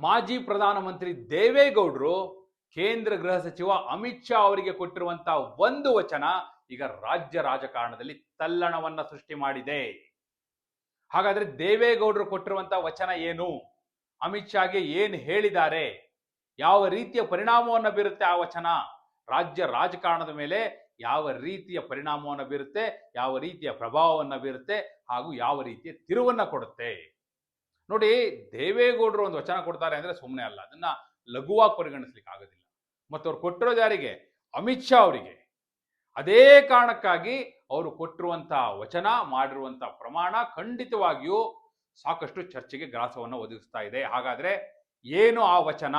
ಮಾಜಿ ಪ್ರಧಾನಮಂತ್ರಿ ದೇವೇಗೌಡರು ಕೇಂದ್ರ ಗೃಹ ಸಚಿವ ಅಮಿತ್ ಶಾ ಅವರಿಗೆ ಕೊಟ್ಟಿರುವಂತಹ ಒಂದು ವಚನ ಈಗ ರಾಜ್ಯ ರಾಜಕಾರಣದಲ್ಲಿ ತಲ್ಲಣವನ್ನ ಸೃಷ್ಟಿ ಮಾಡಿದೆ. ಹಾಗಾದ್ರೆ ದೇವೇಗೌಡರು ಕೊಟ್ಟಿರುವಂತಹ ವಚನ ಏನು? ಅಮಿತ್ ಶಾಗೆ ಏನು ಹೇಳಿದ್ದಾರೆ? ಯಾವ ರೀತಿಯ ಪರಿಣಾಮವನ್ನು ಬೀರುತ್ತೆ ಆ ವಚನ? ರಾಜ್ಯ ರಾಜಕಾರಣದ ಮೇಲೆ ಯಾವ ರೀತಿಯ ಪರಿಣಾಮವನ್ನು ಬೀರುತ್ತೆ? ಯಾವ ರೀತಿಯ ಪ್ರಭಾವವನ್ನು ಬೀರುತ್ತೆ? ಹಾಗೂ ಯಾವ ರೀತಿಯ ತಿರುವನ್ನ ಕೊಡುತ್ತೆ? ನೋಡಿ ದೇವೇಗೌಡರು ಒಂದು ವಚನ ಕೊಡ್ತಾರೆ ಅಂದ್ರೆ ಸುಮ್ಮನೆ ಅಲ್ಲ, ಅದನ್ನ ಲಘುವಾಗಿ ಪರಿಗಣಿಸ್ಲಿಕ್ಕೆ ಆಗೋದಿಲ್ಲ. ಮತ್ತು ಅವ್ರು ಕೊಟ್ಟಿರೋ ಯಾರಿಗೆ ಅಮಿತ್ ಶಾ ಅವರಿಗೆ. ಅದೇ ಕಾರಣಕ್ಕಾಗಿ ಅವರು ಕೊಟ್ಟಿರುವಂತಹ ವಚನ ಮಾಡಿರುವಂತಹ ಪ್ರಮಾಣ ಖಂಡಿತವಾಗಿಯೂ ಸಾಕಷ್ಟು ಚರ್ಚೆಗೆ ಗ್ರಾಸವನ್ನು ಒದಗಿಸ್ತಾ ಇದೆ. ಹಾಗಾದ್ರೆ ಏನು ಆ ವಚನ?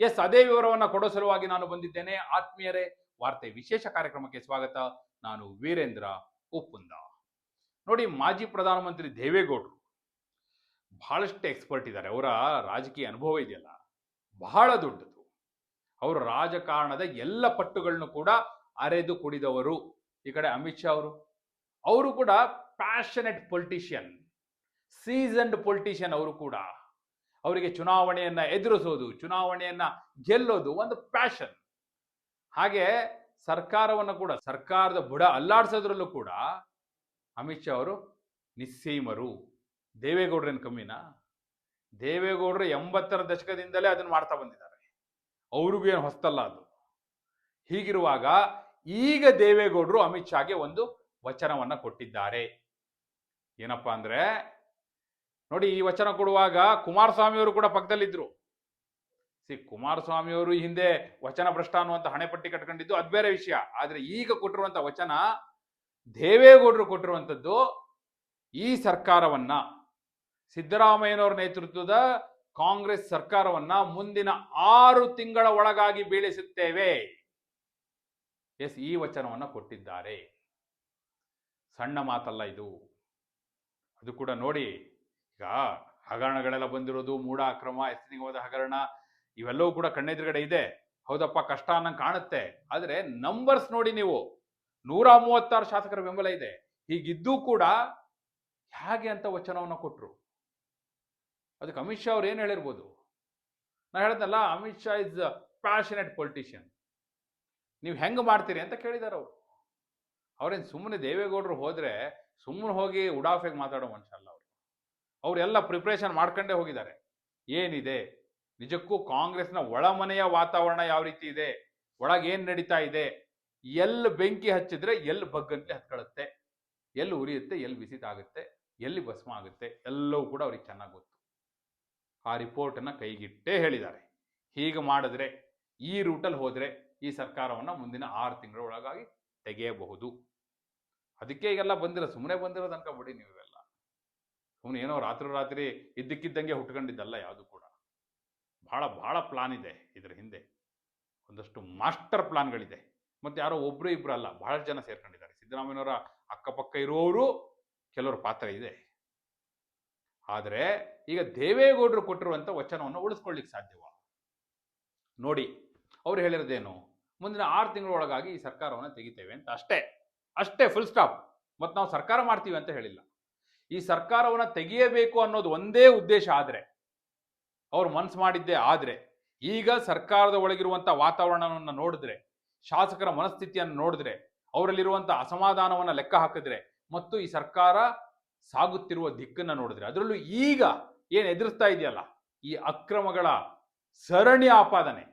ಎಸ್, ಅದೇ ವಿವರವನ್ನು ಕೊಡೋ ಸಲುವಾಗಿ ನಾನು ಬಂದಿದ್ದೇನೆ. ಆತ್ಮೀಯರೇ, ವಾರ್ತೆ ವಿಶೇಷ ಕಾರ್ಯಕ್ರಮಕ್ಕೆ ಸ್ವಾಗತ. ನಾನು ವೀರೇಂದ್ರ ಉಪ್ಪುಂದ. ನೋಡಿ ಮಾಜಿ ಪ್ರಧಾನಮಂತ್ರಿ ದೇವೇಗೌಡರು ಬಹಳಷ್ಟು ಎಕ್ಸ್ಪರ್ಟ್ ಇದ್ದಾರೆ. ಅವರ ರಾಜಕೀಯ ಅನುಭವ ಇದೆಯಲ್ಲ, ಬಹಳ ದೊಡ್ಡದು. ಅವರು ರಾಜಕಾರಣದ ಎಲ್ಲ ಪಟ್ಟುಗಳನ್ನು ಕೂಡ ಅರೆದು ಕುಡಿದವರು ಈ ಕಡೆ ಅಮಿತ್ ಶಾ ಅವರು. ಅವರು ಕೂಡ ಪ್ಯಾಷನೆಟ್ ಪೊಲಿಟಿಷಿಯನ್ ಸೀಸನ್ಡ್ ಪೊಲಿಟಿಷಿಯನ್ ಅವರು ಕೂಡ. ಅವರಿಗೆ ಚುನಾವಣೆಯನ್ನ ಎದುರಿಸೋದು, ಚುನಾವಣೆಯನ್ನ ಗೆಲ್ಲೋದು ಒಂದು ಪ್ಯಾಷನ್ ಹಾಗೆ ಸರ್ಕಾರವನ್ನು ಕೂಡ, ಸರ್ಕಾರದ ಬುಡ ಅಲ್ಲಾಡಿಸೋದ್ರಲ್ಲೂ ಕೂಡ ಅಮಿತ್ ಶಾ ಅವರು ನಿಸ್ಸೀಮರು. ದೇವೇಗೌಡರೇನು ಕಮ್ಮಿನಾ? ದೇವೇಗೌಡರು ಎಂಬತ್ತರ ದಶಕದಿಂದಲೇ ಅದನ್ನು ಮಾಡ್ತಾ ಬಂದಿದ್ದಾರೆ. ಅವ್ರಿಗೂ ಏನು ಹೊಸ್ತಲ್ಲ ಅದು. ಹೀಗಿರುವಾಗ ಈಗ ದೇವೇಗೌಡರು ಅಮಿತ್ ಶಾಗೆ ಒಂದು ವಚನವನ್ನ ಕೊಟ್ಟಿದ್ದಾರೆ. ಏನಪ್ಪಾ ಅಂದ್ರೆ, ನೋಡಿ ಈ ವಚನ ಕೊಡುವಾಗ ಕುಮಾರಸ್ವಾಮಿ ಅವರು ಕೂಡ ಪಕ್ಕದಲ್ಲಿದ್ದರು ಸಿ ಕುಮಾರಸ್ವಾಮಿ ಅವರು ಹಿಂದೆ ವಚನ ಭ್ರಷ್ಟ ಅನ್ನುವಂತ ಹಣೆಪಟ್ಟಿ ಕಟ್ಕೊಂಡಿದ್ದು ಅದು ಬೇರೆ ವಿಷಯ. ಆದರೆ ಈಗ ಕೊಟ್ಟಿರುವಂತ ವಚನ ದೇವೇಗೌಡರು ಕೊಟ್ಟಿರುವಂತದ್ದು ಈ ಸರ್ಕಾರವನ್ನ ಸಿದ್ದರಾಮಯ್ಯನವರ ನೇತೃತ್ವದ ಕಾಂಗ್ರೆಸ್ ಸರ್ಕಾರವನ್ನ ಮುಂದಿನ ಆರು ತಿಂಗಳ ಒಳಗಾಗಿ ಬೀಳಿಸುತ್ತೇವೆ. ಎಸ್, ಈ ವಚನವನ್ನ ಕೊಟ್ಟಿದ್ದಾರೆ. ಸಣ್ಣ ಮಾತಲ್ಲ ಇದು. ಅದು ಕೂಡ ನೋಡಿ, ಈಗ ಹಗರಣಗಳೆಲ್ಲ ಬಂದಿರೋದು, ಮೂಢ ಅಕ್ರಮ ಹೋದ ಹಗರಣ, ಇವೆಲ್ಲವೂ ಕೂಡ ಕಣ್ಣೆದುರುಗಡೆ ಇದೆ. ಹೌದಪ್ಪ, ಕಷ್ಟ ಅನ್ನಂಗೆ ಕಾಣುತ್ತೆ. ಆದರೆ ನಂಬರ್ಸ್ ನೋಡಿ ನೀವು. ನೂರ ಮೂವತ್ತಾರು ಶಾಸಕರ ಬೆಂಬಲ ಇದೆ. ಹೀಗಿದ್ದೂ ಕೂಡ, ಹೇಗೆ ಅಂತ ವಚನವನ್ನು ಕೊಟ್ರು. ಅದಕ್ಕೆ ಅಮಿತ್ ಶಾ ಅವ್ರು ಏನು ಹೇಳಿರ್ಬೋದು? ನಾ ಹೇಳ್ದಲ್ಲ Amit Shah is passionate politician ನೀವು ಹೆಂಗೆ ಮಾಡ್ತೀರಿ ಅಂತ ಕೇಳಿದಾರೆ ಅವರು. ಅವ್ರೇನು ಸುಮ್ಮನೆ ದೇವೇಗೌಡರು ಹೋದರೆ ಸುಮ್ಮನೆ ಹೋಗಿ ಉಡಾಫೆಗೆ ಮಾತಾಡೋ ಮನುಷ್ಯ ಅಲ್ಲ ಅವರು. ಅವರೆಲ್ಲ ಪ್ರಿಪ್ರೇಷನ್ ಮಾಡ್ಕೊಂಡೇ ಹೋಗಿದ್ದಾರೆ. ಏನಿದೆ? ನಿಜಕ್ಕೂ ಕಾಂಗ್ರೆಸ್ನ ಒಳಮನೆಯ ವಾತಾವರಣ ಯಾವ ರೀತಿ ಇದೆ? ಒಳಗೆ ಏನು ನಡೀತಾ ಇದೆ? ಎಲ್ಲಿ ಬೆಂಕಿ ಹಚ್ಚಿದ್ರೆ ಎಲ್ಲಿ ಬಗ್ಗಂತೆ ಹತ್ಕೊಳ್ಳುತ್ತೆ ಎಲ್ಲಿ ಉರಿಯುತ್ತೆ? ಎಲ್ಲಿ ಬಿಸಿತಾಗುತ್ತೆ? ಎಲ್ಲಿ ಭಸ್ಮ ಆಗುತ್ತೆ? ಎಲ್ಲವೂ ಕೂಡ ಅವ್ರಿಗೆ ಚೆನ್ನಾಗಿ ಗೊತ್ತು. ಆ ರಿಪೋರ್ಟನ್ನು ಕೈಗಿಟ್ಟೇ ಹೇಳಿದ್ದಾರೆ. ಹೀಗೆ ಮಾಡಿದ್ರೆ, ಈ ರೂಟಲ್ಲಿ ಹೋದರೆ ಈ ಸರ್ಕಾರವನ್ನು ಮುಂದಿನ ಆರು ತಿಂಗಳ ಒಳಗಾಗಿ ತೆಗೆಯಬಹುದು. ಅದಕ್ಕೆ ಈಗೆಲ್ಲ ಬಂದಿರೋ ಸುಮ್ಮನೆ ಬಂದಿರೋದು ಅನ್ಕೊಬಿಡಿ ನೀವು ಇವೆಲ್ಲ ಸುಮ್ಮನೆ ಏನೋ ರಾತ್ರಿ ರಾತ್ರಿ ಇದ್ದಕ್ಕಿದ್ದಂಗೆ ಹುಟ್ಕೊಂಡಿದ್ದಲ್ಲ ಯಾವುದು ಕೂಡ. ಭಾಳ ಭಾಳ ಪ್ಲಾನ್ ಇದೆ ಇದರ ಹಿಂದೆ. ಒಂದಷ್ಟು ಮಾಸ್ಟರ್ ಪ್ಲಾನ್ಗಳಿದೆ. ಮತ್ತು ಯಾರೋ ಒಬ್ಬರು ಇಬ್ಬರು ಅಲ್ಲ ಭಾಳ ಜನ ಸೇರ್ಕೊಂಡಿದ್ದಾರೆ. ಸಿದ್ದರಾಮಯ್ಯನವರ ಅಕ್ಕಪಕ್ಕ ಇರೋರು ಕೆಲವರು ಪಾತ್ರ ಇದೆ. ಆದರೆ ಈಗ ದೇವೇಗೌಡರು ಕೊಟ್ಟಿರುವಂಥ ವಚನವನ್ನು ಉಳಿಸ್ಕೊಳ್ಳಿಕ್ಕೆ ಸಾಧ್ಯವ? ನೋಡಿ, ಅವ್ರು ಹೇಳಿರೋದೇನು? ಮುಂದಿನ ಆರು ತಿಂಗಳೊಳಗಾಗಿ ಈ ಸರ್ಕಾರವನ್ನು ತೆಗಿತೇವೆ ಅಂತ. ಅಷ್ಟೇ ಅಷ್ಟೇ ಫುಲ್ ಸ್ಟಾಪ್ ಮತ್ತು ನಾವು ಸರ್ಕಾರ ಮಾಡ್ತೀವಿ ಅಂತ ಹೇಳಿಲ್ಲ. ಈ ಸರ್ಕಾರವನ್ನು ತೆಗೆಯಬೇಕು ಅನ್ನೋದು ಒಂದೇ ಉದ್ದೇಶ ಆದರೆ, ಅವ್ರು ಮನಸ್ಸು ಮಾಡಿದ್ದೇ ಆದರೆ, ಈಗ ಸರ್ಕಾರದ ಒಳಗಿರುವಂಥ ವಾತಾವರಣವನ್ನು ನೋಡಿದ್ರೆ, ಶಾಸಕರ ಮನಸ್ಥಿತಿಯನ್ನು ನೋಡಿದ್ರೆ ಅವರಲ್ಲಿರುವಂಥ ಅಸಮಾಧಾನವನ್ನು ಲೆಕ್ಕ ಹಾಕಿದ್ರೆ, ಮತ್ತು ಈ ಸರ್ಕಾರ ಸಾಗುತ್ತಿರುವ ದಿಕ್ಕನ್ನು ನೋಡಿದ್ರೆ ಅದರಲ್ಲೂ ಈಗ ಏನು ಎದುರಿಸ್ತಾ ಇದೆಯಲ್ಲ, ಈ ಅಕ್ರಮಗಳ ಸರಣಿ ಆಪಾದನೆ,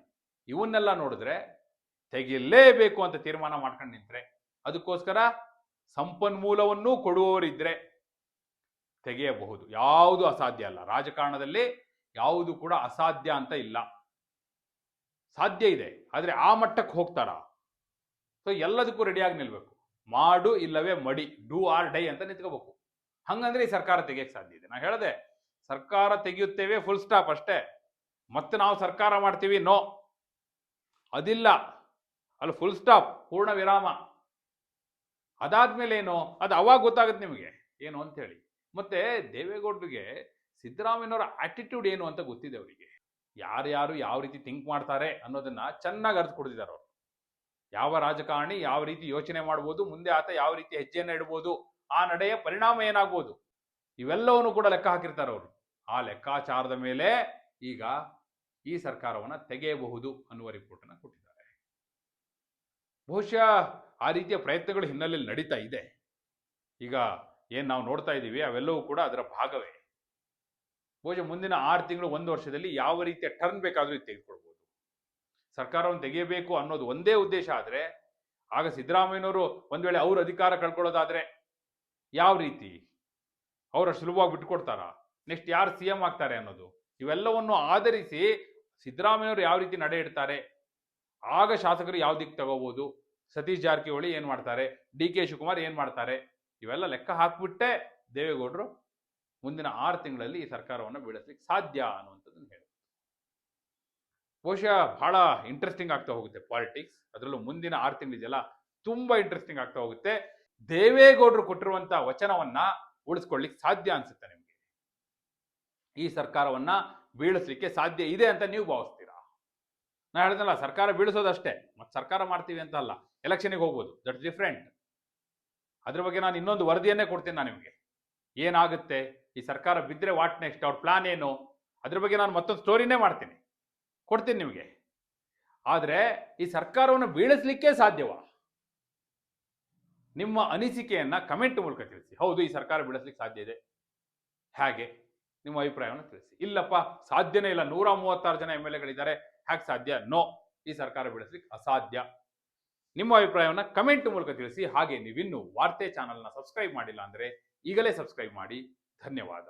ಇವನ್ನೆಲ್ಲ ನೋಡಿದ್ರೆ ತೆಗಿಲೇಬೇಕು ಅಂತ ತೀರ್ಮಾನ ಮಾಡ್ಕೊಂಡು ನಿಂತ್ರೆ, ಅದಕ್ಕೋಸ್ಕರ ಸಂಪನ್ಮೂಲವನ್ನು ಕೊಡುವವರಿದ್ರೆ ತೆಗೆಯಬಹುದು. ಯಾವುದು ಅಸಾಧ್ಯ ಅಲ್ಲ. ರಾಜಕಾರಣದಲ್ಲಿ ಯಾವುದು ಕೂಡ ಅಸಾಧ್ಯ ಅಂತ ಇಲ್ಲ. ಸಾಧ್ಯ ಇದೆ. ಆದರೆ ಆ ಮಟ್ಟಕ್ಕೆ ಹೋಗ್ತಾರ? ಸೊ ಎಲ್ಲದಕ್ಕೂ ರೆಡಿಯಾಗಿ ನಿಲ್ಬೇಕು. ಮಾಡು ಇಲ್ಲವೇ ಮಡಿ ಡೂ ಆರ್ ಡೈ ಅಂತ ನಿಂತ್ಕೋಬೇಕು. ಹಂಗಂದ್ರೆ ಈ ಸರ್ಕಾರ ತೆಗಿಯಕ್ಕೆ ಸಾಧ್ಯ ಇದೆ. ನಾ ಹೇಳಿದೆ, ಸರ್ಕಾರ ತೆಗೆಯುತ್ತೇವೆ ಫುಲ್ ಸ್ಟಾಪ್ ಅಷ್ಟೇ. ಮತ್ತೆ ನಾವು ಸರ್ಕಾರ ಮಾಡ್ತೀವಿ? ನೋ ಅದಿಲ್ಲ. ಅಲ್ಲಿ ಫುಲ್ ಸ್ಟಾಪ್ ಪೂರ್ಣ ವಿರಾಮ. ಅದಾದ್ಮೇಲೆ ಏನು? ಅದು ಅವಾಗ ಗೊತ್ತಾಗುತ್ತೆ ನಿಮಗೆ. ಏನು ಅಂತ ಹೇಳಿ ಮತ್ತೆ ದೇವೇಗೌಡರಿಗೆ ಸಿದ್ದರಾಮಯ್ಯನವರ ಆಟಿಟ್ಯೂಡ್ ಏನು ಅಂತ ಗೊತ್ತಿದೆ ಅವರಿಗೆ. ಯಾರ್ಯಾರು ಯಾವ ರೀತಿ ಥಿಂಕ್ ಮಾಡ್ತಾರೆ ಅನ್ನೋದನ್ನ ಚೆನ್ನಾಗಿ ಅರ್ಥ ಕೊಡ್ತಿದ್ದಾರೆ ಅವರು. ಯಾವ ರಾಜಕಾರಣಿ ಯಾವ ರೀತಿ ಯೋಚನೆ ಮಾಡ್ಬೋದು, ಮುಂದೆ ಆತ ಯಾವ ರೀತಿ ಹೆಜ್ಜೆಯನ್ನು ಇಡ್ಬೋದು ಆ ನಡೆಯ ಪರಿಣಾಮ ಏನಾಗುವುದು? ಇವೆಲ್ಲವನ್ನು ಕೂಡ ಲೆಕ್ಕ ಹಾಕಿರ್ತಾರೆ ಅವರು. ಆ ಲೆಕ್ಕಾಚಾರದ ಮೇಲೆ ಈಗ ಈ ಸರ್ಕಾರವನ್ನು ತೆಗೆಯಬಹುದು ಅನ್ನುವ ರಿಪೋರ್ಟ್ ಅನ್ನು ಕೊಟ್ಟಿದ್ದಾರೆ. ಬಹುಶಃ ಆ ರೀತಿಯ ಪ್ರಯತ್ನಗಳು ಹಿನ್ನೆಲೆಯಲ್ಲಿ ನಡೀತಾ ಇದೆ. ಈಗ ಏನ್ ನಾವು ನೋಡ್ತಾ ಇದ್ದೀವಿ, ಅವೆಲ್ಲವೂ ಕೂಡ ಅದರ ಭಾಗವೇ. ಬಹುಶಃ ಮುಂದಿನ ಆರು ತಿಂಗಳು ಒಂದು ವರ್ಷದಲ್ಲಿ ಯಾವ ರೀತಿಯ ಟರ್ನ್ ಬೇಕಾದರೂ ತೆಗೆದುಕೊಳ್ಬೋದು. ಸರ್ಕಾರವನ್ನು ತೆಗೆಯಬೇಕು ಅನ್ನೋದು ಒಂದೇ ಉದ್ದೇಶ ಆದರೆ, ಆಗ ಸಿದ್ದರಾಮಯ್ಯನವರು ಒಂದ್ ವೇಳೆ ಅವರು ಅಧಿಕಾರ ಕಳ್ಕೊಳ್ಳೋದಾದ್ರೆ ಯಾವ ರೀತಿ? ಅವರ ಸುಲಭವಾಗಿ ಬಿಟ್ಕೊಡ್ತಾರಾ ನೆಕ್ಸ್ಟ್ ಯಾರು ಸಿ ಎಂ ಆಗ್ತಾರೆ ಅನ್ನೋದು. ಇವೆಲ್ಲವನ್ನು ಆಧರಿಸಿ ಸಿದ್ದರಾಮಯ್ಯವರು ಯಾವ ರೀತಿ ನಡೆ ಇಡ್ತಾರೆ? ಆಗ ಶಾಸಕರು ಯಾವ ದಿಕ್ಕು ತಗೋಬಹುದು ಸತೀಶ್ ಜಾರಕಿಹೊಳಿ ಏನ್ ಮಾಡ್ತಾರೆ? ಡಿ ಕೆ ಶಿವಕುಮಾರ್ ಏನ್ ಮಾಡ್ತಾರೆ? ಇವೆಲ್ಲ ಲೆಕ್ಕ ಹಾಕ್ಬಿಟ್ಟೆ ದೇವೇಗೌಡರು ಮುಂದಿನ ಆರು ತಿಂಗಳಲ್ಲಿ ಈ ಸರ್ಕಾರವನ್ನು ಬೀಳಿಸ್ಲಿಕ್ಕೆ ಸಾಧ್ಯ ಅನ್ನುವಂಥದ್ದನ್ನು ಹೇಳಿ. ಬಹುಶಃ ಬಹಳ ಇಂಟ್ರೆಸ್ಟಿಂಗ್ ಆಗ್ತಾ ಹೋಗುತ್ತೆ ಪಾಲಿಟಿಕ್ಸ್ ಅದರಲ್ಲೂ ಮುಂದಿನ ಆರು ತಿಂಗಳಿದೆಯಲ್ಲ ತುಂಬಾ ಇಂಟ್ರೆಸ್ಟಿಂಗ್ ಆಗ್ತಾ ಹೋಗುತ್ತೆ. ದೇವೇಗೌಡರು ಕೊಟ್ಟಿರುವಂತಹ ವಚನವನ್ನ ಉಳಿಸ್ಕೊಳ್ಳಿಕ್ಕೆ ಸಾಧ್ಯ ಅನ್ಸುತ್ತೆ ನಿಮಗೆ. ಈ ಸರ್ಕಾರವನ್ನ ಬೀಳಿಸ್ಲಿಕ್ಕೆ ಸಾಧ್ಯ ಇದೆ ಅಂತ ನೀವು ಭಾವಿಸ್ತೀರಾ? ನಾ ಹೇಳಿದ್ನಲ್ಲ, ಸರ್ಕಾರ ಬೀಳಿಸೋದಷ್ಟೇ, ಮತ್ತೆ ಸರ್ಕಾರ ಮಾಡ್ತೀವಿ ಅಂತ ಅಲ್ಲ ಎಲೆಕ್ಷನ್ಗೆ ಹೋಗ್ಬೋದು, ದಟ್ ಡಿಫ್ರೆಂಟ್. ಅದ್ರ ಬಗ್ಗೆ ನಾನು ಇನ್ನೊಂದು ವರದಿಯನ್ನೇ ಕೊಡ್ತೀನಿ ನಾನು ನಿಮಗೆ. ಏನಾಗುತ್ತೆ? ಈ ಸರ್ಕಾರ ಬಿದ್ದರೆ ವಾಟ್ ನೆಕ್ಸ್ಟ್? ಅವ್ರ ಪ್ಲಾನ್ ಏನು? ಅದ್ರ ಬಗ್ಗೆ ನಾನು ಮತ್ತೊಂದು ಸ್ಟೋರಿನೇ ಮಾಡ್ತೀನಿ. ಕೊಡ್ತೀನಿ ನಿಮಗೆ. ಆದರೆ ಈ ಸರ್ಕಾರವನ್ನು ಬೀಳಿಸ್ಲಿಕ್ಕೆ ಸಾಧ್ಯವಾ? ನಿಮ್ಮ ಅನಿಸಿಕೆಯನ್ನು ಕಮೆಂಟ್ ಮೂಲಕ ತಿಳಿಸಿ. ಹೌದು, ಈ ಸರ್ಕಾರ ಬಿಡಿಸ್ಲಿಕ್ಕೆ ಸಾಧ್ಯ ಇದೆ. ಹೇಗೆ? ನಿಮ್ಮ ಅಭಿಪ್ರಾಯವನ್ನು ತಿಳಿಸಿ. ಇಲ್ಲಪ್ಪ, ಸಾಧ್ಯನೇ ಇಲ್ಲ. ನೂರ ಮೂವತ್ತಾರು ಜನ ಎಂ ಎಲ್ ಎಗಳಿದ್ದಾರೆ. ಹೇಗೆ ಸಾಧ್ಯ? ನೋ. ಈ ಸರ್ಕಾರ ಬಿಡಿಸ್ಲಿಕ್ಕೆ ಅಸಾಧ್ಯ. ನಿಮ್ಮ ಅಭಿಪ್ರಾಯವನ್ನು ಕಮೆಂಟ್ ಮೂಲಕ ತಿಳಿಸಿ. ಹಾಗೆ ನೀವಿನ್ನೂ ವಾರ್ತೆ ಚಾನಲ್ನ ಸಬ್ಸ್ಕ್ರೈಬ್ ಮಾಡಿಲ್ಲ ಅಂದರೆ ಈಗಲೇ ಸಬ್ಸ್ಕ್ರೈಬ್ ಮಾಡಿ. ಧನ್ಯವಾದ.